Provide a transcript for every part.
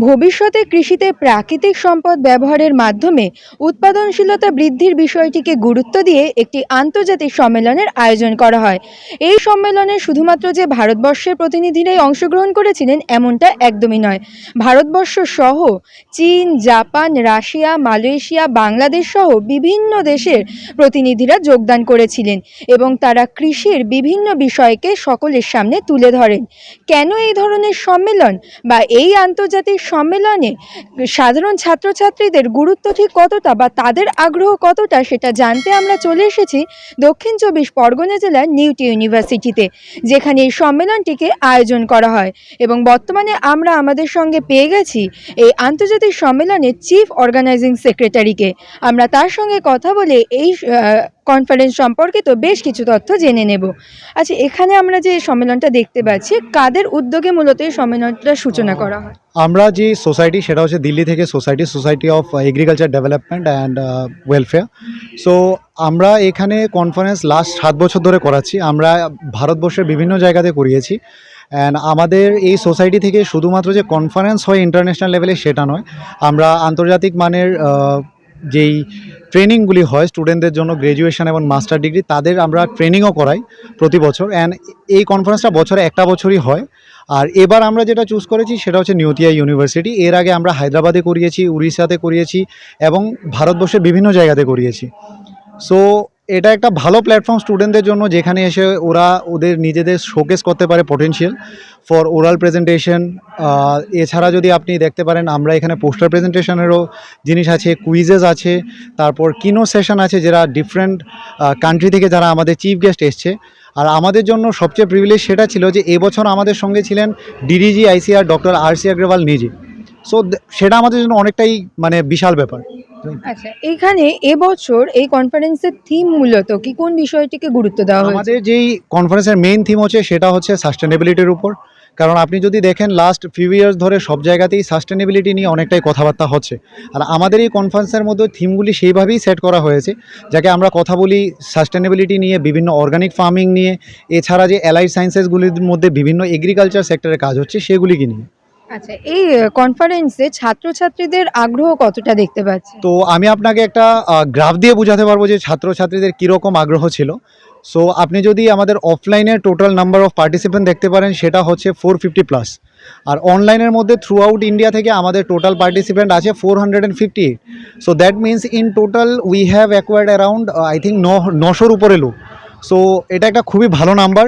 ভবিষ্যতে কৃষিতে প্রাকৃতিক সম্পদ ব্যবহারের মাধ্যমে উৎপাদনশীলতা বৃদ্ধির বিষয়টিকে গুরুত্ব দিয়ে একটি আন্তর্জাতিক সম্মেলনের আয়োজন করা হয়। এই সম্মেলনে শুধুমাত্র যে ভারতবর্ষের প্রতিনিধিরাই অংশগ্রহণ করেছিলেন এমনটা একদমই নয়। ভারতবর্ষ সহ চীন, জাপান, রাশিয়া, মালয়েশিয়া, বাংলাদেশ সহ বিভিন্ন দেশের প্রতিনিধিরা যোগদান করেছিলেন এবং তারা কৃষির বিভিন্ন বিষয়কে সকলের সামনে তুলে ধরেন। কেন এই ধরনের সম্মেলন বা এই আন্তর্জাতিক সম্মেলনে সাধারণ ছাত্রছাত্রীদের গুরুত্ব ঠিক কতটা বা তাদের আগ্রহ কতটা সেটা জানতে আমরা চলে এসেছি দক্ষিণ চব্বিশ পরগনা জেলার নিউটি ইউনিভার্সিটিতে, যেখানে এই সম্মেলনটিকে আয়োজন করা হয়। এবং বর্তমানে আমরা আমাদের সঙ্গে পেয়ে গেছি এই আন্তর্জাতিক সম্মেলনের চিফ অর্গানাইজিং সেক্রেটারিকে আমরা তার সঙ্গে কথা বলে এই কনফারেন্স সম্পর্কে তো বেশ কিছু তথ্য জেনে নেব। আচ্ছা এখানে আমরা যে সম্মেলনটা দেখতে পাচ্ছি, কাদের উদ্যোগে মূলত এই সম্মেলনটার সূচনা করা হয়? আমরা যে সোসাইটি, সেটা হচ্ছে দিল্লি থেকে society society of agriculture development and welfare. So আমরা এখানে কনফারেন্স লাস্ট সাত বছর ধরে করাচ্ছি। আমরা ভারতবর্ষের বিভিন্ন জায়গাতে করিয়েছি। অ্যান্ড আমাদের এই সোসাইটি থেকে শুধুমাত্র যে কনফারেন্স হয় ইন্টারন্যাশনাল লেভেলে সেটা নয়। আমরা আন্তর্জাতিক মানের যেই ট্রেনিংগুলি হয় স্টুডেন্টদের জন্য গ্র্যাজুয়েশন এবং মাস্টার ডিগ্রি তাদের আমরা ট্রেনিংও করাই প্রতি বছর অ্যান্ড এই কনফারেন্সটা বছরে একটা বছরই হয়। আর এবার আমরা যেটা চুজ করেছি সেটা হচ্ছে নিউতিয়া ইউনিভার্সিটি এর আগে আমরা হায়দ্রাবাদে করিয়েছি, উড়িষ্যাতে করিয়েছি এবং ভারতবর্ষের বিভিন্ন জায়গাতে করিয়েছি। সো এটা একটা ভালো প্ল্যাটফর্ম স্টুডেন্টদের জন্য, যেখানে এসে ওরা ওদের নিজেদের শোকেস করতে পারে পটেনশিয়াল ফর ওরাল প্রেজেন্টেশন এছাড়া যদি আপনি দেখতে পারেন, আমরা এখানে পোস্টার প্রেজেন্টেশনেরও জিনিস আছে কুইজেস আছে, তারপর কিনো সেশন আছে, যারা ডিফারেন্ট কান্ট্রি থেকে যারা আমাদের চিফ গেস্ট এসছে। আর আমাদের জন্য সবচেয়ে প্রিভিলেজ সেটা ছিল যে, এবছর আমাদের সঙ্গে ছিলেন DDG ICR doctor R C Agrawal নিজে। সো সেটা আমাদের জন্য অনেকটাই মানে বিশাল ব্যাপার। আচ্ছা এখানে এবছর এই কনফারেন্সের থিম মূলত কি? কোন বিষয়টিকে গুরুত্ব দেওয়া হয়েছে? আমাদের যেই কনফারেন্সের মেইন থিম হচ্ছে সেটা হচ্ছে সাস্টেনেবিলিটির উপর। কারণ আপনি যদি দেখেন লাস্ট ফিউ ইয়ার্স ধরে সব জায়গাতেই সাস্টেনেবিলিটি নিয়ে অনেকটাই কথাবার্তা হচ্ছে। আর আমাদের এই কনফারেন্সের মধ্যে থিমগুলি সেইভাবেই সেট করা হয়েছে যাকে আমরা কথা বলি সাস্টেনেবিলিটি নিয়ে বিভিন্ন অর্গানিক ফার্মিং নিয়ে এছাড়া যে অ্যালাইড সায়েন্সেসগুলির মধ্যে বিভিন্ন এগ্রিকালচার সেক্টরে কাজ হচ্ছে সেগুলিকে নিয়ে। আচ্ছা এই কনফারেন্সে ছাত্রছাত্রীদের আগ্রহ কতটা দেখতে পাচ্ছি তো আমি আপনাকে একটা গ্রাফ দিয়ে বোঝাতে পারব যে ছাত্রছাত্রীদের কীরকম আগ্রহ ছিল। সো আপনি যদি আমাদের অফলাইনের টোটাল নাম্বার অফ পার্টিসিপেন্ট দেখতে পারেন, সেটা হচ্ছে ফোর ফিফটি প্লাস আর অনলাইনের মধ্যে থ্রু আউট ইন্ডিয়া থেকে আমাদের টোটাল পার্টিসিপেন্ট আছে four hundred and fifty so that means in total we have acquired around I think নশোর উপরে লোক। সো এটা একটা খুবই ভালো নাম্বার।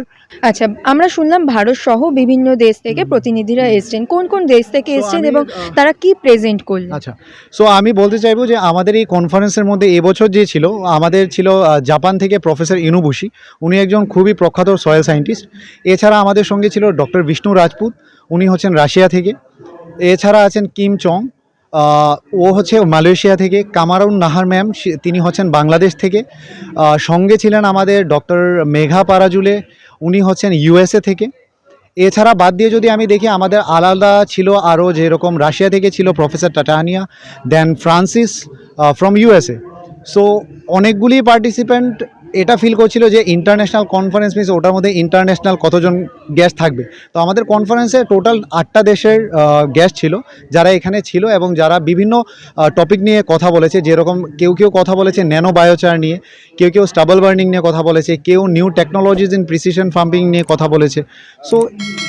আচ্ছা আমরা শুনলাম ভারত সহ বিভিন্ন দেশ থেকে প্রতিনিধিরা এসেছেন। কোন কোন দেশ থেকে এসছেন এবং তারা কি প্রেজেন্ট করলেন? আচ্ছা সো আমি বলতে চাইব যে আমাদের এই কনফারেন্সের মধ্যে এবছর যে ছিল আমাদের ছিল জাপান থেকে প্রফেসর ইনুবুশি। উনি একজন খুবই প্রখ্যাত সয়েল সায়েন্টিস্ট এছাড়া আমাদের সঙ্গে ছিল ডক্টর বিষ্ণু রাজপুত। উনি হচ্ছেন রাশিয়া থেকে। এছাড়া আছেন কিম চং। ও হচ্ছে মালয়েশিয়া থেকে, কামারুন নাহার ম্যাম তিনি হচ্ছেন বাংলাদেশ থেকে। সঙ্গে ছিলেন আমাদের ডক্টর মেঘা পারাজুলে, উনি হচ্ছেন ইউএসএ থেকে। এছাড়া বাদ দিয়ে যদি আমি দেখি, আমাদের আলাদা ছিল আরও যেরকম রাশিয়া থেকে ছিল professor Tatiana, then Francis from USA so অনেকগুলি পার্টিসিপেন্ট এটা ফিল করছিল যে ইন্টারন্যাশনাল কনফারেন্স মিস ওটার মধ্যে ইন্টারন্যাশনাল কতজন গেস্ট থাকবে। তো আমাদের কনফারেন্সে টোটাল আটটা দেশের গেস্ট ছিল, যারা এখানে ছিল এবং যারা বিভিন্ন টপিক নিয়ে কথা বলেছে, যেরকম কেউ কেউ কথা বলেছে ন্যানো বায়োচার নিয়ে, কেউ কেউ স্টাবল বার্নিং নিয়ে কথা বলেছে, কেউ new technologies in precision farming নিয়ে কথা বলেছে। সো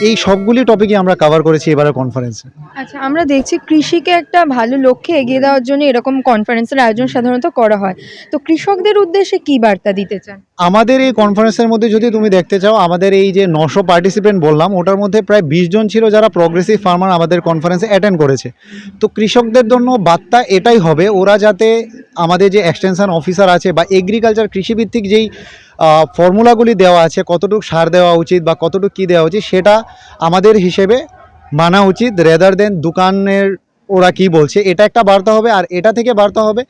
এই সবগুলি টপিকই আমরা কভার করেছি এবারের কনফারেন্সে আচ্ছা আমরা দেখছি কৃষিকে একটা ভালো লক্ষ্যে এগিয়ে দেওয়ার জন্য এরকম কনফারেন্সের আয়োজন সাধারণত করা হয়। তো কৃষকদের উদ্দেশ্যে কি বার্তা দিতে চান? আমাদের এই কনফারেন্সের মধ্যে যদি তুমি দেখতে চাও, আমাদের এই যে নশো পার্টিসিপেন্ট বললাম, ওটার মধ্যে প্রায় বিশ জন ছিল যারা প্রগ্রেসিভ ফার্মার আমাদের কনফারেন্সে অ্যাটেন্ড করেছে। তো কৃষকদের জন্য বার্তা এটাই হবে, ওরা যাতে আমাদের যে এক্সটেনশন অফিসার আছে বা এগ্রিকালচার কৃষিভিত্তিক যেই ফর্মুলাগুলি দেওয়া আছে, কতটুকু সার দেওয়া উচিত বা কতটুকু কী দেওয়া উচিত, সেটা আমাদের হিসেবে মানা উচিত রেদার দেন দোকানের ওরা কি বলছে, এটা একটা বার্তা হবে, আর এটা থেকে বার্তা হবে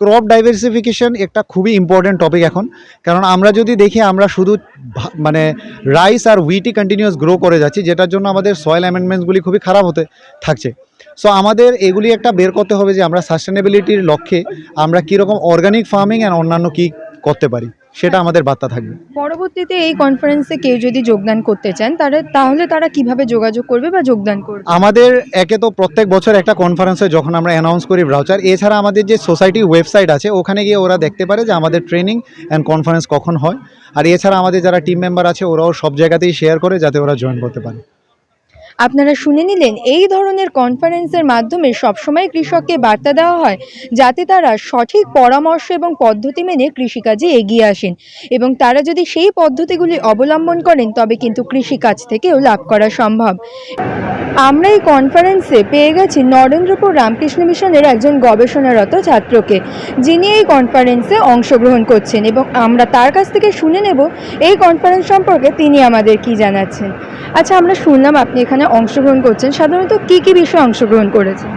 ক্রপ ডাইভার্সিফিকেশন একটা খুবই ইম্পর্টেন্ট টপিক এখন। কারণ আমরা যদি দেখি, আমরা শুধু মানে রাইস আর উইটি কন্টিনিউয়াস গ্রো করে যাচ্ছি, যেটার জন্য আমাদের সয়েল অ্যামেন্ডমেন্টসগুলি খুবই খারাপ হতে থাকছে। সো আমাদের এগুলি একটা বের করতে হবে যে আমরা সাস্টেনেবিলিটির লক্ষ্যে আমরা কীরকম অর্গানিক ফার্মিং অ্যান্ড অন্যান্য কী করতে পারি। সেটা আমাদের বার্তা থাকবে। পরবর্তীতে এই কনফারেন্সে কেউ যদি যোগদান করতে চান তাহলে তাহলে তারা কীভাবে যোগাযোগ করবে বা যোগদান করবে? আমাদের একে তো প্রত্যেক বছর একটা কনফারেন্সে যখন আমরা অ্যানাউন্স করি ব্রাউচার এছাড়া আমাদের যে সোসাইটি ওয়েবসাইট আছে ওখানে গিয়ে ওরা দেখতে পারে যে আমাদের ট্রেনিং অ্যান্ড কনফারেন্স কখন হয়। আর এছাড়া আমাদের যারা টিম মেম্বার আছে ওরাও সব জায়গাতেই শেয়ার করে যাতে ওরা জয়েন করতে পারে। আপনারা শুনে নিলেন, এই ধরনের কনফারেন্সের মাধ্যমে সবসময় কৃষককে বার্তা দেওয়া হয় যাতে তারা সঠিক পরামর্শ এবং পদ্ধতি মেনে কৃষিকাজে এগিয়ে আসেন। এবং তারা যদি সেই পদ্ধতিগুলি অবলম্বন করেন, তবে কিন্তু কৃষিকাজ থেকেও লাভ করা সম্ভব। আমরা এই কনফারেন্সে পেয়ে গেছি নরেন্দ্রপুর রামকৃষ্ণ মিশনের একজন গবেষণারত ছাত্রকে, যিনি এই কনফারেন্সে অংশগ্রহণ করছেন এবং আমরা তার কাছ থেকে শুনে নেব এই কনফারেন্স সম্পর্কে তিনি আমাদের কি জানাচ্ছেন। আচ্ছা আমরা শুনলাম আপনি এখানে অংশগ্রহণ করছেন। সাধারণত কি কি বিষয়ে অংশগ্রহণ করেছেন?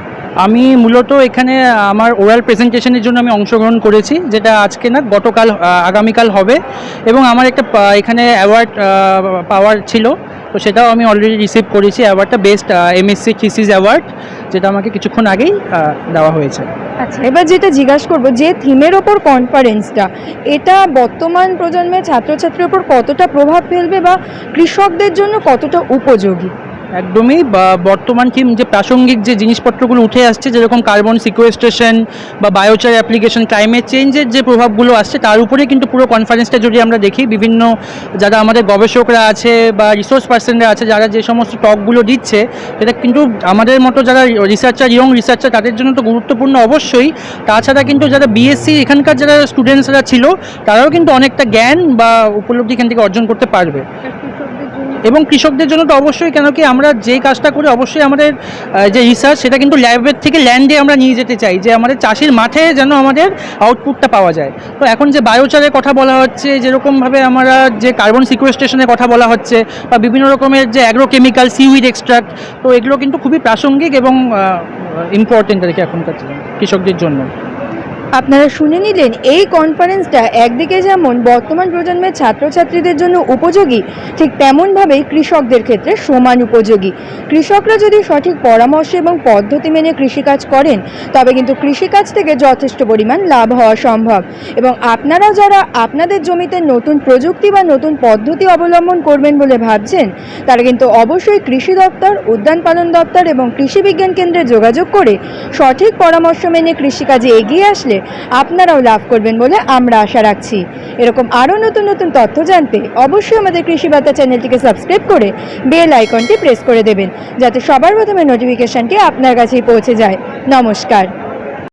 আমি মূলত এখানে আমার ওরাল প্রেজেন্টেশনের জন্য আমি অংশগ্রহণ করেছি, যেটা আজকে না গতকাল, আগামীকাল হবে। এবং আমার একটা এখানে অ্যাওয়ার্ড পাওয়ার ছিল। তো সেটাও আমি অলরেডি রিসিভ করেছি অ্যাওয়ার্ডটা বেস্ট এমএসসি থিসিস অ্যাওয়ার্ড যেটা আমাকে কিছুক্ষণ আগেই দেওয়া হয়েছে। আচ্ছা এবার যেটা জিজ্ঞাসা করব, যে থিমের ওপর কনফারেন্সটা এটা বর্তমান প্রজন্মের ছাত্রছাত্রীর ওপর কতটা প্রভাব ফেলবে বা কৃষকদের জন্য কতটা উপযোগী? একদমই, বা বর্তমান কি যে প্রাসঙ্গিক যে জিনিসপত্রগুলো উঠে আসছে, যেরকম কার্বন সিকুয়েস্ট্রেশন বা বায়োচার অ্যাপ্লিকেশন ক্লাইমেট চেঞ্জের যে প্রভাবগুলো আসছে, তার উপরে কিন্তু পুরো কনফারেন্সটা যদি আমরা দেখি, বিভিন্ন যারা আমাদের গবেষকরা আছে বা রিসোর্স পার্সনরা আছে, যারা যে সমস্ত টকগুলো দিচ্ছে সেটা কিন্তু আমাদের মতো যারা রিসার্চার ইয়ং রিসার্চার তাদের জন্য তো গুরুত্বপূর্ণ অবশ্যই। তাছাড়া কিন্তু যারা বিএসসি এখানকার যারা স্টুডেন্টসরা ছিল, তারাও কিন্তু অনেকটা জ্ঞান বা উপলব্ধি এখান থেকে অর্জন করতে পারবে। এবং কৃষকদের জন্য তো অবশ্যই, কেন কি আমরা যেই কাজটা করি, অবশ্যই আমাদের যে রিসার্চ সেটা কিন্তু ল্যাবের থেকে ল্যান্ডে আমরা নিয়ে যেতে চাই, যে আমাদের চাষির মাঠে যেন আমাদের আউটপুটটা পাওয়া যায়। তো এখন যে বায়োচারের কথা বলা হচ্ছে, যেরকমভাবে আমরা যে কার্বন সিকুয়েস্ট্রেশনের কথা বলা হচ্ছে, বা বিভিন্ন রকমের যে অ্যাগ্রোকেমিক্যাল সিউইড এক্সট্রাক্ট তো এগুলো কিন্তু খুবই প্রাসঙ্গিক এবং ইম্পর্টেন্ট আর কি এখনকার কৃষকদের জন্য। আপনারা শুনে নিলেন, এই কনফারেন্সটা একদিকে যেমন বর্তমান প্রজন্মের ছাত্রছাত্রীদের জন্য উপযোগী, ঠিক তেমনভাবেই কৃষকদের ক্ষেত্রে সমান উপযোগী। কৃষকরা যদি সঠিক পরামর্শ এবং পদ্ধতি মেনে কৃষিকাজ করেন, তবে কিন্তু কৃষিকাজ থেকে যথেষ্ট পরিমাণ লাভ হওয়া সম্ভব। এবং আপনারা যারা আপনাদের জমিতে নতুন প্রযুক্তি বা নতুন পদ্ধতি অবলম্বন করবেন বলে ভাবছেন, তারা কিন্তু অবশ্যই কৃষি দপ্তর, উদ্যান পালন দপ্তর এবং কৃষি বিজ্ঞান কেন্দ্রে যোগাযোগ করে সঠিক পরামর্শ মেনে কৃষিকাজে এগিয়ে আসলে আপনারাও লাভ করবেন বলে আমরা আশা রাখছি। এরকম আরও নতুন নতুন তথ্য জানতে অবশ্যই আমাদের কৃষি বার্তা চ্যানেলটিকে সাবস্ক্রাইব করে বেল আইকনটি প্রেস করে দেবেন, যাতে সবার প্রথমে নোটিফিকেশানটি আপনার কাছেই পৌঁছে যায়। নমস্কার।